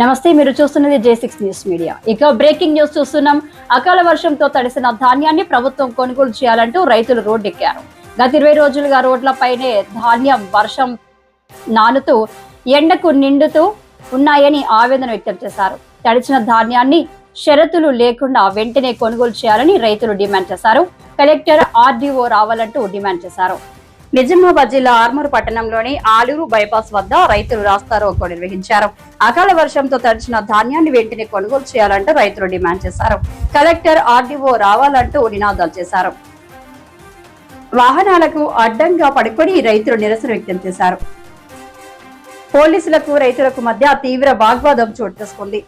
నమస్తే మీరు చూస్తున్నది జే సిక్స్ న్యూస్ మీడియా ఇక బ్రేకింగ్ న్యూస్ చూస్తున్నాం. అకాల వర్షంతో తడిసిన ధాన్యాన్ని ప్రభుత్వం కొనుగోలు చేయాలంటూ రైతులు రోడ్డెక్కారు. గత ఇరవై రోజులుగా రోడ్లపైనే ధాన్యం వర్షం నానుతూ ఎండకు నిండుతూ ఉన్నాయని ఆవేదన వ్యక్తం చేశారు. తడిచిన ధాన్యాన్ని షరతులు లేకుండా వెంటనే కొనుగోలు చేయాలని రైతులు డిమాండ్ చేశారు. కలెక్టర్ ఆర్డీఓ రావాలంటూ డిమాండ్ చేశారు. నిజామాబాద్ జిల్లా ఆర్మూరు పట్టణంలోని ఆలూరు బైపాస్ వద్ద రైతులు రాస్తారోకో నిర్వహించారు. అకాల వర్షంతో తడిచిన ధాన్యాన్ని వెంటనే కొనుగోలు చేయాలంటూ రైతులు డిమాండ్ చేశారు. కలెక్టర్ ఆర్డీఓ రావాలంటూ నినాదాలు చేశారు. వాహనాలకు అడ్డంగా పడుకొని రైతులు నిరసన వ్యక్తం చేశారు. పోలీసులకు రైతులకు మధ్య తీవ్ర వాగ్వాదం చోటు చేసుకుంది.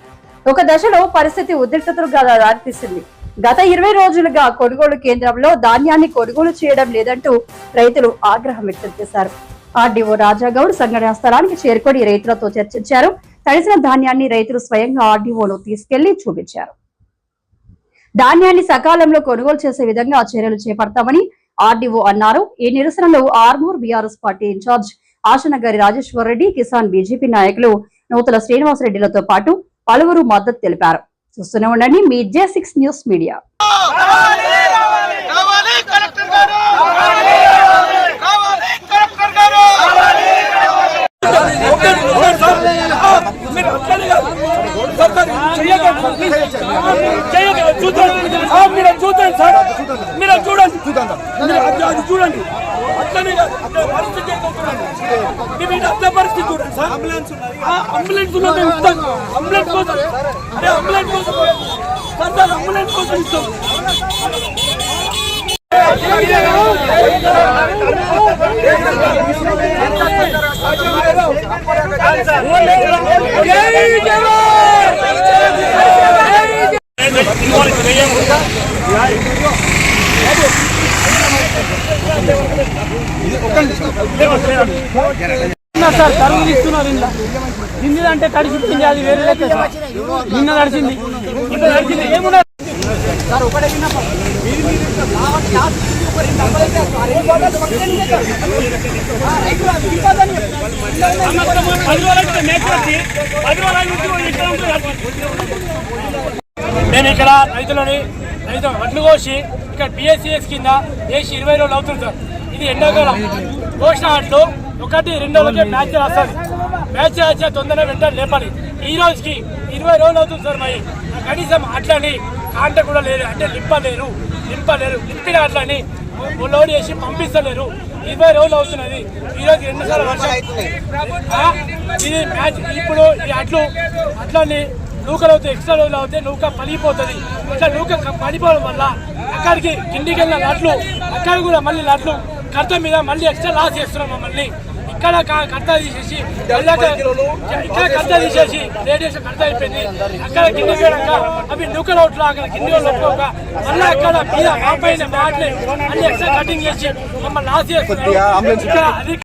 ఒక దశలో పరిస్థితి ఉద్రిక్తతలుగా దారితీసింది గత ఇరవై రోజులుగా కొనుగోలు కేంద్రంలో ధాన్యాన్ని కొనుగోలు చేయడం లేదంటూ రైతులు ఆగ్రహం వ్యక్తం చేశారు. ఆర్డీఓ రాజాగౌడ్ సంఘటనా స్థలానికి చేరుకొని రైతులతో చర్చించారు. తడిసిన ధాన్యాన్ని రైతులు స్వయంగా ఆర్డీఓను తీసుకెళ్ళి చూపించారు. ధాన్యాన్ని సకాలంలో కొనుగోలు చేసే విధంగా చర్యలు చేపడతామని ఆర్డీఓ అన్నారు. ఈ నిరసనలో Armoor BRS party incharge Ashannagari Rajeshwar Reddy Kisan BJP నాయకులు నూతల శ్రీనివాసరెడ్డిలతో పాటు పలువురు మద్దతు తెలిపారు. చూస్తూనే ఉండండి మీ జే సిక్స్ న్యూస్ మీడియా కావాలి కలెక్టర్ గారు కావాలి కలెక్టర్ గారు మీరు అట్లనే కాదు. సార్, సార్, చెయ్యకండి సార్, ప్లీజ్. చెయ్యకండి, చూడండి. సార్, మీరు మీరు అది చూడండి. అట్లనే కాదు. అట్లా పరిస్థితి చూడండి. మీరు అట్లా పరిస్థితి చూడండి. సార్ ఆ, అంబులెన్స్ ఉన్నది ఇస్తాం అంబులెన్స్ కోసం. అరే అంబులెన్స్ కోసం సార్ సార్ అంబులెన్స్ కోసం ఇస్తాం. జై జవాన్! సార్ కరువు ఇస్తున్నారు ఇంట్లో నిన్నది అంటే తడిచిపోయింది అది వేరే లెక్క నిన్న తడిచింది ఇప్పుడు తడిచింది సార్ ఒకటే పది రోజులు పది ఇక్కడ ఉంటుంది. నేను ఇక్కడ రైతులని రైతు వడ్లు కోసి ఇక్కడ పిఎస్సిఎస్ కింద వేసి ఇరవై రోజులు అవుతుంది సార్. ఇది ఎండాకాలం. కోసిన అట్లు ఒకటి రెండు రోజులకే మ్యాచ్ వస్తుంది మ్యాచ్ వచ్చే తొందరగా వెంటనే లేపాలి. ఈ రోజుకి ఇరవై రోజులు అవుతుంది సార్ మరి. కనీసం అట్లని కాంట కూడా లేదు. అంటే లింపలేరు లింపలేరు లింపిన అట్లని లోడ్ చేసి పంపిస్తలేరు. ఇరవై రోజులు అవుతున్నది. ఈ రోజు రెండు సార్లు వర్షం? ఇది మ్యాచ్ ఇప్పుడు ఈ అట్లు అట్లని నూకలు అవుతాయి ఎక్స్ట్రా రోజులు అవుతాయి నూక పలిగిపోతుంది ఇట్లా నూక పడిపోవడం వల్ల అక్కడికి కిందికి వెళ్ళిన నట్లు అక్కడ కూడా మళ్ళీ నట్లు కర్త మీద మళ్ళీ ఎక్స్ట్రా లాస్ చేస్తున్నాం మమ్మల్ని. ఇక్కడ కర్త తీసేసి ఇక్కడ కర్త తీసేసి రేడియేషన్ కర్త అయిపోయింది. అక్కడ కిందికి వెళ్ళాక అవి నూకలు అవుట్లు అక్కడ కింది ఒప్పుకోక మళ్ళీ అక్కడ మీద మా పైన మాటలే మళ్ళీ ఎక్స్ట్రా కటింగ్ చేసి మమ్మల్ని లాస్ చేస్తున్నారు. ఇక్కడ